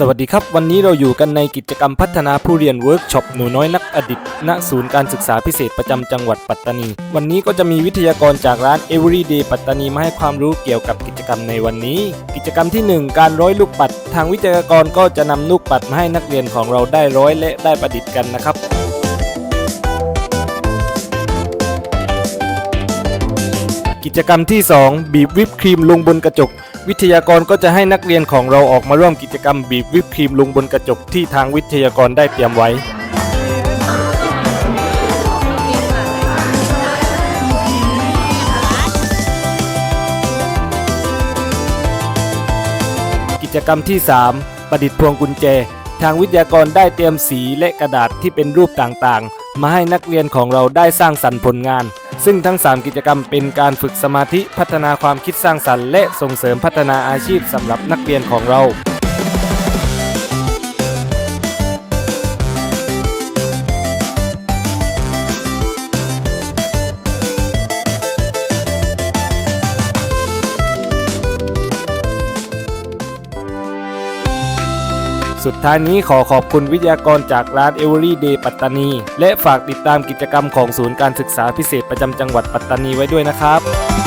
สวัสดีครับ วันนี้เราอยู่กันในกิจกรรมพัฒนาผู้เรียนเวิร์กช็อปหนูน้อยนักอดิตณศูนย์การศึกษาพิเศษประจำจังหวัดปัตตานี วันนี้ก็จะมีวิทยากรจากร้าน Everyday ปัตตานีมาให้ความรู้เกี่ยวกับกิจกรรมในวันนี้ กิจกรรมที่ 1 การร้อยลูกปัด ทางวิทยากรก็จะนำลูกปัดมาให้นักเรียนของเราได้ร้อยและได้ประดิษฐ์กันนะครับกิจกรรมที่ 2 บีบวิปครีมลงบนกระจก วิทยากรก็จะให้นักเรียนของเราออกมาร่วมกิจกรรมบีบวิปครีมลงบนกระจกที่ทางวิทยากรได้เตรียมไว้ กิจกรรมที่ 3 ประดิษฐ์พวงกุญแจ ทางวิทยากรได้เตรียมสีและกระดาษที่เป็นรูปต่างๆ มาให้นักเรียนของเราได้สร้างสรรค์ผลงาน ซึ่งทั้ง 3 กิจกรรมเป็นการฝึกสมาธิพัฒนาความคิดสร้างสรรค์และส่งเสริมพัฒนาอาชีพสำหรับนักเรียนของเรา สุดท้ายนี้ขอขอบคุณวิทยากรจากร้าน Every Day ปัตตานี และฝากติดตามกิจกรรมของศูนย์การศึกษาพิเศษประจำจังหวัดปัตตานีไว้ด้วยนะครับ